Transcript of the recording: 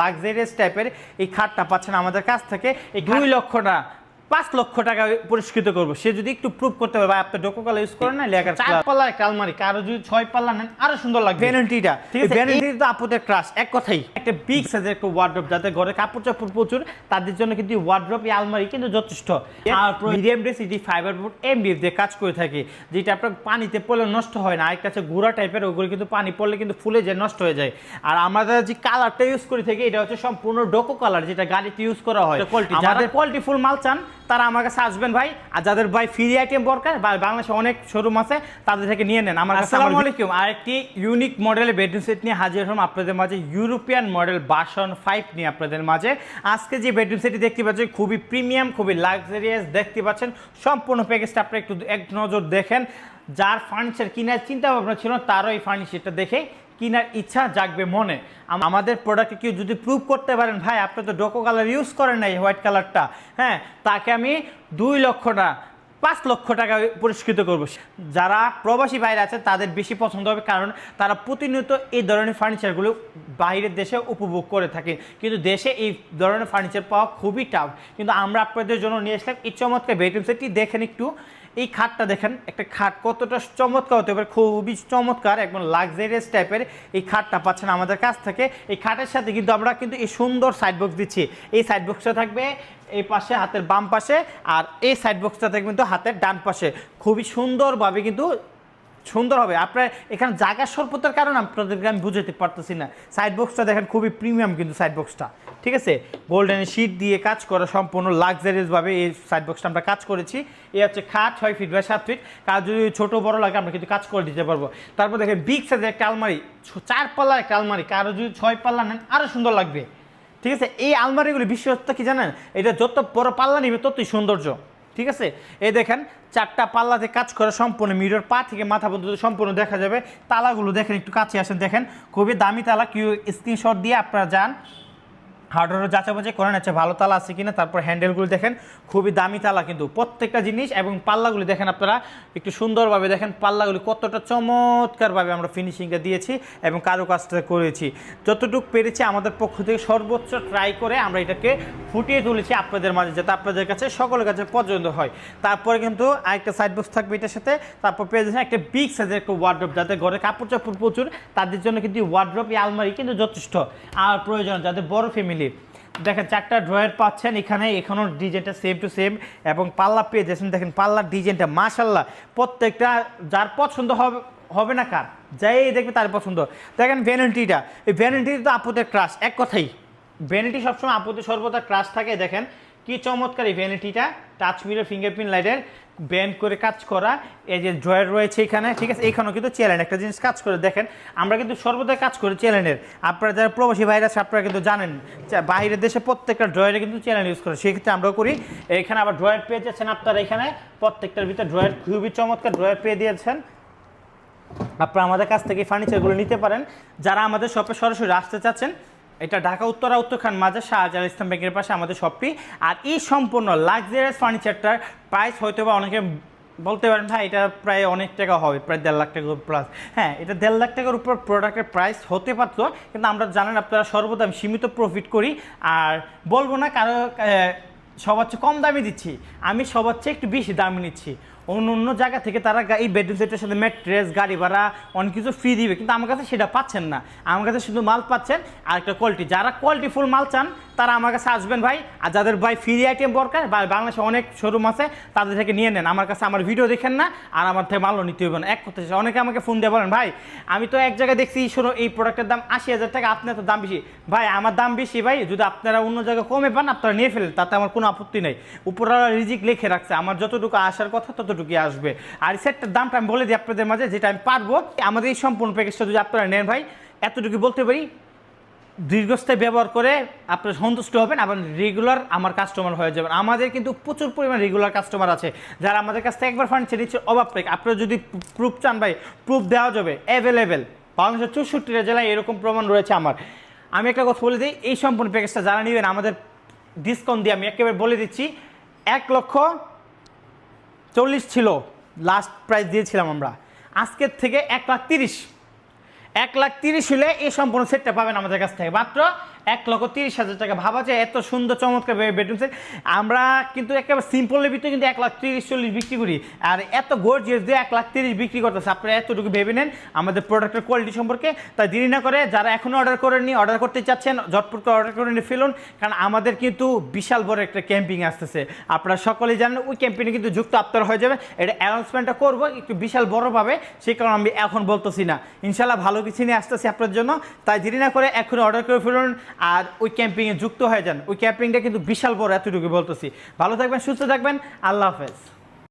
Luxurious টাইপের এই খাটটা পাচ্ছেন আমাদের কাছ থেকে। এই দুই লক্ষ না পাঁচ লক্ষ টাকা পুরস্কৃত করব। সে যদি একটু প্রুভ করতে পারবে আপনি ডোকো কালা ইউজ করেন না লেখার চার পাল্লা একটা আলমারি কারও যদি ছয় পাল্লা নেন আরও সুন্দর লাগবে। ভ্যানিটিটা ঠিক আছে ভ্যানিটি তো আপুদের ক্রাশ এক কথাই। একটা বিগ সাইজের একটা ওয়ার্ড্রপ যাতে ঘরে কাপড় চাপড় প্রচুর তাদের জন্য কিন্তু ওয়ার্ড্রপ এই আলমারি কিন্তু যথেষ্ট। আর medium density fiber board MDF দিয়ে কাজ করে থাকে যেটা আপনার পানিতে পড়লে নষ্ট হয় না। আরেকটা আছে গুঁড়া টাইপের ওগুলো কিন্তু পানি পড়লে কিন্তু ফুলে যায় নষ্ট হয়ে যায়। আর আমাদের যে কালারটা ইউজ করে থাকি এটা হচ্ছে সম্পূর্ণ ডোকো কালার যেটা গাড়িতে ইউজ করা হয়। কোয়ালিটি যাদের কোয়ালিটি ফুল মাল চান তারা আমার কাছে আসবেন ভাই আর যাদের ভাই ফ্রি আইটেম দরকার বা বাংলাদেশে অনেক শোরুম আছে তাদের থেকে নিয়ে নেন। আমার আসসালামু আলাইকুম। আরেকটি ইউনিক মডেলের বেডরুম সেট নিয়ে হাজির হলাম আপনাদের মাঝে ইউরোপিয়ান মডেল বাসন ফাইভ নিয়ে আপনাদের মাঝে। আজকে যে বেডরুম সেটটি দেখতে পাচ্ছেন খুবই প্রিমিয়াম খুবই লাক্সারিয়াস দেখতে পাচ্ছেন সম্পূর্ণ প্যাকেজটা আপনি একটু এক নজর দেখেন। যার ফার্নিচার কেনার চিন্তা ভাবনা ছিল তারও এই ফার্নিচারটা দেখে কেনার ইচ্ছা জাগবে মনে। আম- আমাদের প্রোডাক্টে কেউ যদি প্রুভ করতে পারেন, ভাই, আপনি তো ডোকো কালার ইউজ করেন নাই হোয়াইট কালারটা হ্যাঁ তাকে আমি দুই লক্ষ না, পাঁচ লক্ষ টাকা পুরস্কৃত করব। যারা প্রবাসী বাইরে আছে, তাদের বেশি পছন্দ হবে, কারণ তারা প্রতিনিয়ত এই ধরনের ফার্নিচারগুলো বাইরের দেশে উপভোগ করে থাকে। কিন্তু দেশে এই ধরনের ফার্নিচার পাওয়া খুবই টাফ কিন্তু আমরা আপনাদের জন্য নিয়ে আসলাম, এই চমৎকার বেডরুম সেটটি দেখেন একটু এই খাটটা দেখেন, একটা খাট কতটা চমৎকার হতে পারে, খুবই চমৎকার, একদম লাক্সারিয়াস টাইপের এই খাটটা পাচ্ছেন আমাদের কাছ থেকে। এই খাটের সাথে কিন্তু আমরা কিন্তু এই সুন্দর সাইড বক্স দিচ্ছি। এই সাইড বক্সটা থাকবে এই পাশে হাতের বাম পাশে আর এই সাইড বক্সটা থাকবে কিন্তু হাতের ডান পাশে। খুবই সুন্দরভাবে কিন্তু সুন্দর হবে। আপনার এখানে জায়গা স্বল্পতার কারণে আপনাদেরকে আমি বুঝাতে পারতেছি না। সাইড বক্সটা দেখেন খুবই প্রিমিয়াম কিন্তু সাইড বক্সটা ঠিক আছে? গোল্ডেন শিট দিয়ে কাজ করা সম্পূর্ণ লাক্সারিয়াসভাবে এই সাইড বক্সটা আমরা কাজ করেছি। এই হচ্ছে খাট, ছয় ফিট বা সাত ফিট কাজ যদি ছোট বড় লাগে আমরা কিন্তু কাজ করে দিতে পারব। তারপর দেখেন বিগ সাইজের একটা আলমারি। চার পাল্লার একটা আলমারি। কারও যদি ছয় পাল্লা নেন আরও সুন্দর লাগবে। ঠিক আছে? এই আলমারিগুলি বিশেষত্ব কি জানেন? এটা যত বড় পাল্লা নিবে ততই সৌন্দর্য। ঠিক আছে? এই দেখেন, চারটা পাল্লাতে কাজ করে সম্পূর্ণ মিরর পা থেকে মাথা পর্যন্ত সম্পূর্ণ দেখা যাবে। তালাগুলো দেখেন, একটু কাছে আসেন, দেখেন। খুবই দামি তালা, কিউ স্ক্রিনশট দিয়ে আপনারা যান। হার্ডওয়ারও যাচাবাচাই করেন আচ্ছা ভালো তালা আছে কিনা, তারপর হ্যান্ডেলগুলি দেখেন, খুবই দামি তালা কিন্তু প্রত্যেকটা জিনিস এবং পাল্লাগুলি দেখেন আপনারা, একটু সুন্দরভাবে দেখেন পাল্লাগুলি কতটা চমৎকারভাবে আমরা ফিনিশিংটা দিয়েছি এবং কারুকাজটা করেছি। যতটুকু পেরেছি আমাদের পক্ষ থেকে সর্বোচ্চ ট্রাই করে আমরা এটাকে ফুটিয়ে তুলেছি আপনাদের মাঝে, যাতে আপনাদের কাছে সকলের কাছে পছন্দ হয়। তারপরে কিন্তু আরেকটা সাইড বক্স থাকবে এটার সাথে, তারপর পেয়ে যাচ্ছেন একটা বিগ সাইজের একটা ওয়ার্ড্রপ যাতে ঘরে কাপড় চাপড় প্রচুর, তাদের জন্য কিন্তু ওয়ার্ড্রপ এই আলমারি কিন্তু যথেষ্ট। আর প্রয়োজন, যাদের বড় ফ্যামিলি দেখেন, চারটা ড্রয়ার পাচ্ছেন এখানে। এখানেও ডিজাইনটা সেম টু সেম এবং পাল্লা পেয়ে যাচ্ছেন। দেখেন, পাল্লার ডিজাইনটা মাশাল্লাহ প্রত্যেকটা যার পছন্দ হবে হবে না কার, যাই দেখবে তার পছন্দ। দেখেন ভ্যানিটিটা এই ভ্যানিটি তো আপুদের ক্রাশ এক কথাই ভ্যানিটি সবসময় আপুদের সর্বদা ক্রাশ থাকে। দেখেন কি চমৎকার এই ভ্যানিটিটা টাচ মিরর ফিঙ্গারপ্রিন্ট লাইটের ব্যান্ড করে কাজ করা। এই যে ড্রয়ার রয়েছে এখানে, ঠিক আছে? এখানেও কিন্তু চ্যালেন একটা জিনিস কাজ করে। দেখেন, আমরা কিন্তু সর্বদা কাজ করি চ্যালেনের আপনারা যারা প্রবাসী ভাইরাস আপনারা কিন্তু জানেন বাইরের দেশে প্রত্যেকটা ড্রয়ারে কিন্তু চ্যালেন ইউজ করে। সেক্ষেত্রে আমরাও করি। এখানে আবার ড্রয়ার পেয়ে যাচ্ছেন আপনারা এখানে। প্রত্যেকটার ভিতরে ড্রয়ার খুবই চমৎকার ড্রয়ার পেয়ে দিয়েছেন। আপনারা আমাদের কাছ থেকে ফার্নিচারগুলো নিতে পারেন। যারা আমাদের শপে সরাসরি আসতে চাচ্ছেন এটা ঢাকা, উত্তরা উত্তরখান মাঝে শাহজাহান ইসলাম ব্যাংকের পাশে আমাদের শপটি। আর এই সম্পূর্ণ লাক্সারিয়াস ফার্নিচারটার প্রাইস হয়তো বা অনেকে বলতে পারেন, ভাই, এটা প্রায় অনেক টাকা হবে, প্রায় দেড় লাখ টাকার প্লাস হ্যাঁ এটা দেড় লাখ টাকার উপর প্রোডাক্টের প্রাইস হতে পারত, কিন্তু আমরা জানেন আপনারা সর্বদা সীমিত প্রফিট করি। আর বলব না কারও সবার চেয়ে কম দামে দিচ্ছি। আমি সবার চেয়ে একটু বেশি দামে নিচ্ছি। অন্য অন্য জায়গা থেকে তারা এই বেডরুম সেটের সাথে ম্যাট্রেস গাড়ি ভাড়া, অনেক কিছু ফ্রি দিবে। কিন্তু আমার কাছে সেটা পাচ্ছেন না। আমার কাছে শুধু মাল পাচ্ছেন আর একটা কোয়ালিটি যারা কোয়ালিটি ফুল মাল চান তারা আমার কাছে আসবেন ভাই, আর যাদের ভাই ফ্রি আইটেম দরকার বা বাংলাদেশে অনেক শোরুম আছে, তাদের থেকে নিয়ে নেন। আমার কাছে আমার ভিডিও দেখেন না, আর আমার থেকে মালও নিতে হবে না। এক কথা। অনেকে আমাকে ফোন দিয়ে বলেন, ভাই, আমি তো এক জায়গায় দেখছি শোনো এই প্রোডাক্টের দাম আশি হাজার টাকা, আপনার তো দাম বেশি। ভাই, আমার দাম বেশি ভাই, যদি আপনারা অন্য জায়গায় কমে পান, আপনারা নিয়ে ফেলেন, তাতে আমার কোনো আপত্তি নেই। উপরওয়ালা রিজিক লিখে রাখছে, আমার যতটুকু আসার কথা ততটুকুই আসবে। আর এই সেটটার দামটা আমি বলে দিই আপনাদের মাঝে, যেটা আমি পারব। আমাদের এই সম্পূর্ণ প্যাকেজটা যদি আপনারা নেন ভাই এতটুকু বলতে পারি দীর্ঘস্থায়ী ব্যবহার করে আপনারা সন্তুষ্ট হবেন আবার রেগুলার আমার কাস্টমার হয়ে যাবেন। আমাদের কিন্তু প্রচুর পরিমাণ রেগুলার কাস্টমার আছে। যারা আমাদের কাছ থেকে একবার ফার্নিচার নিচ্ছে অভাব পেক আপনারা যদি প্রুফ চান ভাই প্রুফ দেওয়া যাবে অ্যাভেলেবেল বাংলাদেশের চৌষট্টিটা জেলায় এরকম প্রমাণ রয়েছে আমার। আমি একটা কথা বলে দিই, এই সম্পূর্ণ প্যাকেজটা যারা নেবেন, আমাদের ডিসকাউন্ট দিয়ে আমি একেবারে বলে দিচ্ছি, এক লক্ষ চল্লিশ ছিল লাস্ট প্রাইস দিয়েছিলাম আমরা। আজকের থেকে এক লাখ তিরিশ। এক লাখ তিরিশ হলে এই সম্পূর্ণ সেটটা পাবেন আমাদের কাছ থেকে। মাত্র এক লক্ষ তিরিশ হাজার টাকা। ভাবা যায় এত সুন্দর চমৎকার বেডরুম সেট আমরা কিন্তু একেবারে সিম্পলের ভিতরে কিন্তু এক লাখ তিরিশ চল্লিশ বিক্রি করি। আর এত গর্জিয়াস দিয়ে এক লাখ তিরিশ বিক্রি করতেছে, আপনারা এতটুকু ভেবে নেন আমাদের প্রোডাক্টের কোয়ালিটি সম্পর্কে। তাই দেরি না করে যারা এখনও অর্ডার করেননি অর্ডার করতে চাচ্ছেন ঝটপট করে অর্ডার করে নিয়ে ফেলুন। কারণ আমাদের কিন্তু বিশাল বড় একটা ক্যাম্পিং আসতেছে। আপনারা সকলেই জানেন, ওই ক্যাম্পিংয়ে কিন্তু যুক্ত আপনারা হয়ে যাবে। এটা অ্যানাউন্সমেন্টটা করব একটু বিশাল বড়ভাবে সেই কারণে আমি এখন বলতেছি না। ইনশাল্লাহ ভালো কিছু নিয়ে আসতেছি আপনার জন্য। তাই দেরি না করে এখন অর্ডার করে ফেলুন। আর ওই ক্যাম্পিংয়ে যুক্ত হয়ে যান। ওই ক্যাম্পিংটা কিন্তু বিশাল বড়, এতটুকু বলতেছি। ভালো থাকবেন, সুস্থ থাকবেন, আল্লাহ হাফেজ।